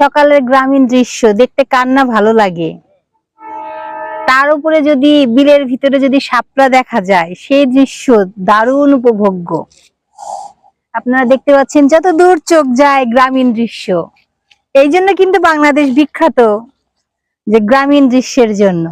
সকালের গ্রামীণ দৃশ্য, দেখতে কান্না ভালো লাগে? তার উপরে যদি বিলের ভিতরে যদি সাপলা দেখা যায়, সেই দৃশ্য দারুণ উপভোগ্য। আপনারা দেখতে পাচ্ছেন যত দূর চোখ যায় গ্রামীণ দৃশ্য। এই জন্য কিন্তু বাংলাদেশ বিখ্যাত যে গ্রামীণ দৃশ্যের জন্য।